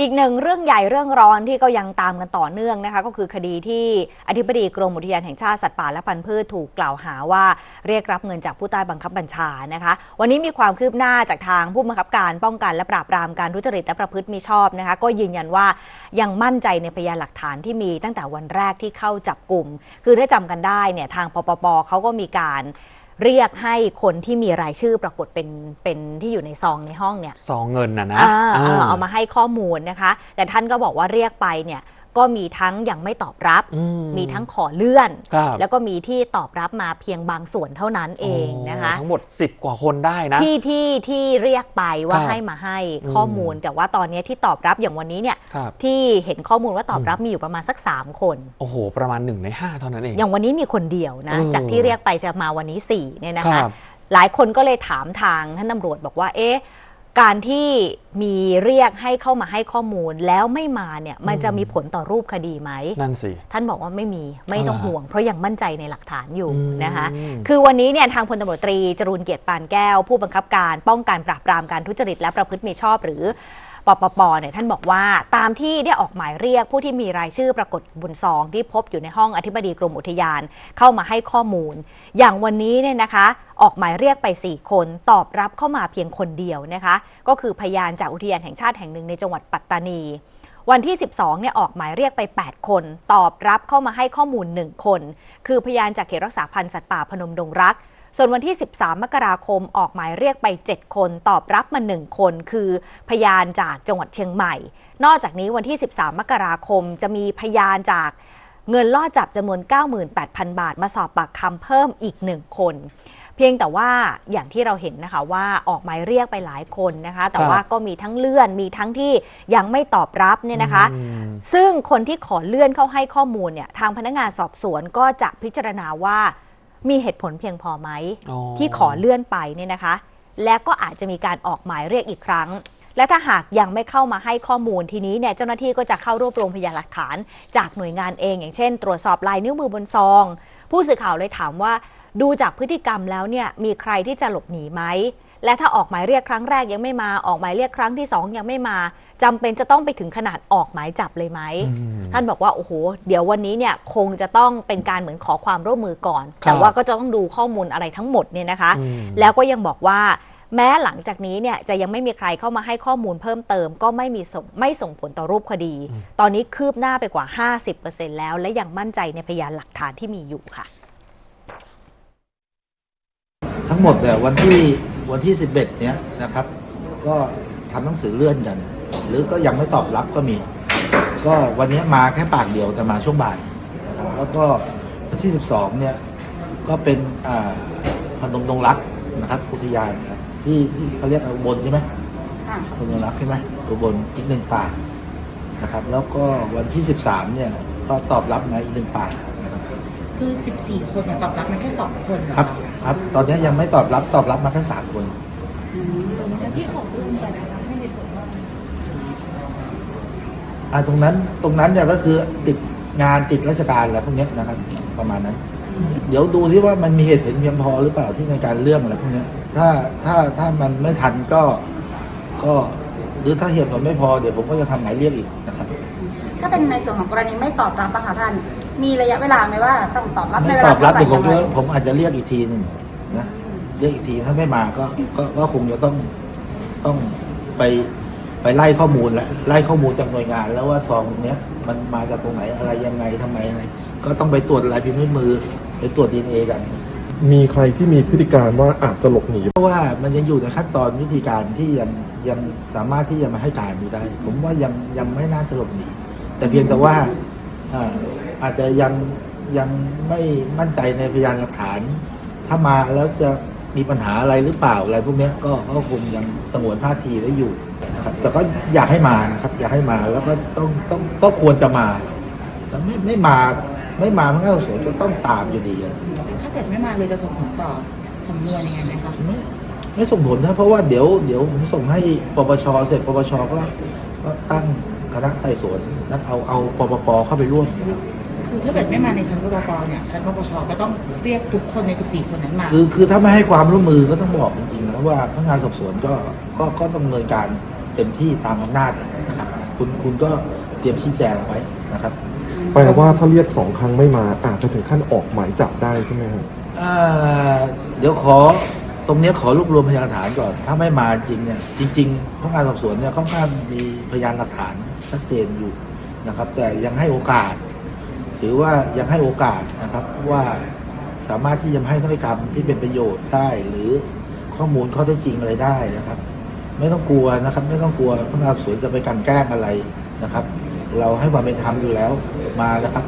อีกหนึ่งเรื่องใหญ่เรื่องร้อนที่ก็ยังตามกันต่อเนื่องนะคะก็คือคดีที่อธิบดีกรมอุทยานแห่งชาติสัตว์ป่าและพันธุ์พืชถูกกล่าวหาว่าเรียกรับเงินจากผู้ใต้บังคับบัญชานะคะ วันนี้มีความคืบหน้าจากทางผู้บังคับการป้องกันและปราบปรามการทุจริตและประพฤติมิชอบนะคะ ก็ยืนยันว่ายังมั่นใจในพยานหลักฐานที่มีตั้งแต่วันแรกที่เข้าจับกลุ่ม คือถ้าจำกันได้เนี่ยทางปปปเขาก็มีการ เรียกให้คนที่มีรายชื่อปรากฏเป็นเป็นที่อยู่ในซองในห้องเนี่ยซองเงินนะนะอ่าอ่าเอาเอามาให้ข้อมูลนะคะ แต่ท่านก็บอกว่าเรียกไปเนี่ย ก็มีทั้งยังไม่ตอบรับอืมีทั้งขอเลื่อนครับแล้วก็มีที่ตอบรับมาเพียงบางส่วนเท่านั้นเองนะคะโทั้งหมด 10 กว่าคนได้นะ ที่ที่ที่เรียกไปว่าครับให้มาให้อืมข้อมูล แต่ว่าตอนนี้ที่ตอบรับอย่างวันนี้เนี่ยครับที่เห็นข้อมูลว่าตอบรับมีอยู่ประมาณสัก 3 คน โอ้โห ประมาณ 1 ใน 5 เท่านั้นเอง อย่างวันนี้มีคนเดียวนะเออจากที่เรียกไปจะมาวันนี้4เนี่ยนะคคะรับหลายคนก็เลยถามทางท่านตำรวจบอกว่าเอ๊ะ การที่มีเรียกให้เข้ามาให้ข้อมูลแล้วไม่มาเนี่ยมันจะมีผลต่อรูปคดีไหมนั่นสิท่านบอกว่าไม่มีไม่ต้องอ่าห่วง เพราะยังมั่นใจในหลักฐานอยู่อืมนะคะคือวันนี้เนี่ยทางพลตำรวจตรีจรูนเกียรติปานแก้ว ผู้บังคับการป้องกันปราบปรามการทุจริตและประพฤติมิชอบหรือ ปปปเนี่ยท่านบอกว่าตามที่ได้ออกหมายเรียกผู้ที่มีรายชื่อปรากฏบนซอง ที่พบอยู่ในห้องอธิบดีกรมอุทยานเข้ามาให้ข้อมูล อย่างวันนี้เนี่ยนะคะ ออกหมายเรียกไป 4 คนตอบรับเข้ามาเพียงคนเดียวนะคะ ก็คือพยานจากอุทยานแห่งชาติแห่งหนึ่งในจังหวัดปัตตานี วันที่ 12เนี่ยออกหมายเรียกไป 8 คน ตอบรับเข้ามาให้ข้อมูล 1 คน คือพยานจากเขตรักษาพันธุ์สัตว์ป่าพนมดงรัก ส่วนวันที่ 13 มกราคมออกหมายเรียกไป 7 คนตอบรับมา 1 คน คือพยานจากจังหวัดเชียงใหม่ นอกจากนี้วันที่ 13 มกราคมจะมีพยานจากเงินล่อจับจำนวน 98,000 บาท มาสอบปากคำเพิ่มอีก 1 คน เพียงแต่ว่าอย่างที่เราเห็นนะคะว่าออกหมายเรียกไปหลายคนนะคะ แต่ครับว่าก็มีทั้งเลื่อนมีทั้งที่ยังไม่ตอบรับเนี่ยนะคะอืมซึ่งคนที่ขอเลื่อนเข้าให้ข้อมูลเนี่ยทางพนักงานสอบสวนก็จะพิจารณาว่า มีเหตุผลเพียงพอไหมอ๋อที่ขอเลื่อนไปเนี่ยนะคะ และก็อาจจะมีการออกหมายเรียกอีกครั้ง และถ้าหากยังไม่เข้ามาให้ข้อมูลทีนี้เนี่ยเจ้าหน้าที่ก็จะเข้ารวบรวมพยานหลักฐาน จากหน่วยงานเอง อย่างเช่น ตรวจสอบลายนิ้วมือบนซอง ผู้สื่อข่าวเลยถามว่า ดูจากพฤติกรรมแล้วเนี่ยมีใครที่จะหลบหนีไหม และถ้าออกหมายเรียกครั้งแรกยังไม่มาออกหมายเรียกครั้งที่สองยังไม่มาจำเป็นจะต้องไปถึงขนาดออกหมายจับเลยไหมอืมท่านบอกว่าโอ้โหเดี๋ยววันนี้เนี่ยคงจะต้องเป็นการเหมือนขอความร่วมมือก่อนครับแต่ว่าก็จะต้องดูข้อมูลอะไรทั้งหมดเนี่ยนะคะอืมแล้วก็ยังบอกว่าแม้หลังจากนี้เนี่ยจะยังไม่มีใครเข้ามาให้ข้อมูลเพิ่มเติม ก็ไม่มีส่งไม่ส่งผลต่อรูปคดี ตอนนี้คืบหน้าไปกว่า 50%แล้ว และยังมั่นใจในพยานหลักฐานที่มีอยู่ค่ะ ทั้งหมดเนี่ยวันที่วันที่ 11 เนี้ยนะครับ ก็ทำหนังสือเลื่อนกัน หรือก็ยังไม่ตอบรับก็มี ก็วันนี้มาแค่ปากเดียวแต่มาช่วงบ่ายนะครับแล้วก็วันที่ 12 เนี่ยก็เป็นอ่าพนมดงรักนะครับอุทยานนะครับที่ที่เขาเรียกอุบลใช่ไหมพนมดงรักใช่ไหมอุบลอีกหนึ่งปากนะครับ แล้วก็วันที่ 13 เนี่ยก็ตอบรับมาอีกหนึ่งปากนะ ครับคือ 14 คนเนี่ยตอบรับมันแค่ 2 คนเหรอครับะครับ ตอนนี้ยังไม่ตอบรับตอบรับมาแค่สามคนอืมแต่ที่ขอร่วมไปนะคะให้เหตุผลว่าอ่าตรงนั้นตรงนั้นเนี่ยก็คือติดงานติดราชการอะไรพวกเนี้ยนะครับ ประมาณนั้น เดี๋ยวดูที่ว่ามันมีเหตุผลเพียงพอหรือเปล่าที่ในการเรื่องอะไรพวกเนี้ยถ้าถ้าถ้ามันไม่ทันก็ก็หรือถ้าเหตุผลไม่พอเดี๋ยวผมก็จะทำหมายเรียกอีกนะครับ ถ้าเป็นในส่วนของกรณีไม่ตอบรับอะค่ะท่าน มีระยะเวลาไหมว่าต้องตอบรับในไม่เวตลาอบรับเท่าไหเดี๋ยวผมยังไงจะผมอาจจะเรียกอีกทีหนึ่งนะ เรียกอีกทีถ้าไม่มาก็ก็ก็คงจะต้องต้องไปไปไล่ข้อมูลและไล่ข้อมูลจากหน่วยงาน แล้วว่าซองเนี้ยมันมาจากตรงไหนอะไรยังไงทำไมอะไร ก็ต้องไปตรวจลายพิมพ์นิ้วมือไปตรวจดีเอกัน มีใครที่มีพฤติการว่าอาจจะหลบหนี เพราะว่ามันยังอยู่ในขั้นตอนวิธีการที่ยังยังสามารถที่จะมาให้การอยู่ได้ ผมว่ายังยังไม่น่าจะหลบหนีแต่เพียงแต่ว่าอ่า อาจจะยังยังไม่มั่นใจในพยานหลักฐาน ถ้ามาแล้วจะมีปัญหาอะไรหรือเปล่าอะไรพวกเนี้ยก็ก็คงยังสงวนท่าทีไว้อยู่นะครับแต่ก็อยากให้มานะครับ อยากให้มาแล้วก็ต้องต้องก็ควรจะมาแต่ไม่ไม่มาไม่มามันก็สวนก็ต้องตามอยู่ดีอะถ้าเกิดไม่มาเลยจะส่งผลต่อสำนวนยังไงไหมคะไม่ไม่ส่งผลนะเพราะว่าเดี๋ยวเดี๋ยวผมส่งให้ปปชเสร็จปปชก็ก็ตั้งคณะไต่สวนแล้วเอาเอาปปปเข้าไปร่วมคื อถ้าเกิดไม่มาในชั้นปปปเนี่ยชั้นปปชก็ต้องเรียกทุกคนใน 14 คนนั้นมา คือคือถ้าไม่ให้ความร่วมมือก็ต้องบอกจริงๆนะว่าพนักงานสอบสวนก็ก็ก็ต้องดำเนินการเต็มที่ตามอำนาจนะครับคุณคุณก็เตรียมชี้แจงไว้นะครับแปลว่าถ้าเรียกสองครั้งไม่มาอาจจะถึงขั้นออกหมายจับได้ใช่ไหมครับอ่าเดี๋ยวขอตรงเนี้ยขอรวบรวมพยานหลักฐานก่อน ถ้าไม่มาจริงเนี่ยจริงๆพนักงานสอบสวนเนี่ยค่อนข้างมีพยานหลักฐานชัดเจนอยู่นะครับ แต่ยังให้โอกาส ถือว่ายังให้โอกาสนะครับว่าสามารถที่จะให้ถ้อยคำที่เป็นประโยชน์ได้ หรือข้อมูลข้อเท็จจริงอะไรได้นะครับ ไม่ต้องกลัวนะครับ ไม่ต้องกลัวพนักงานสอบสวนจะไปกันแกล้งอะไรนะครับ เราให้ความเป็นธรรมอยู่แล้วมานะครับ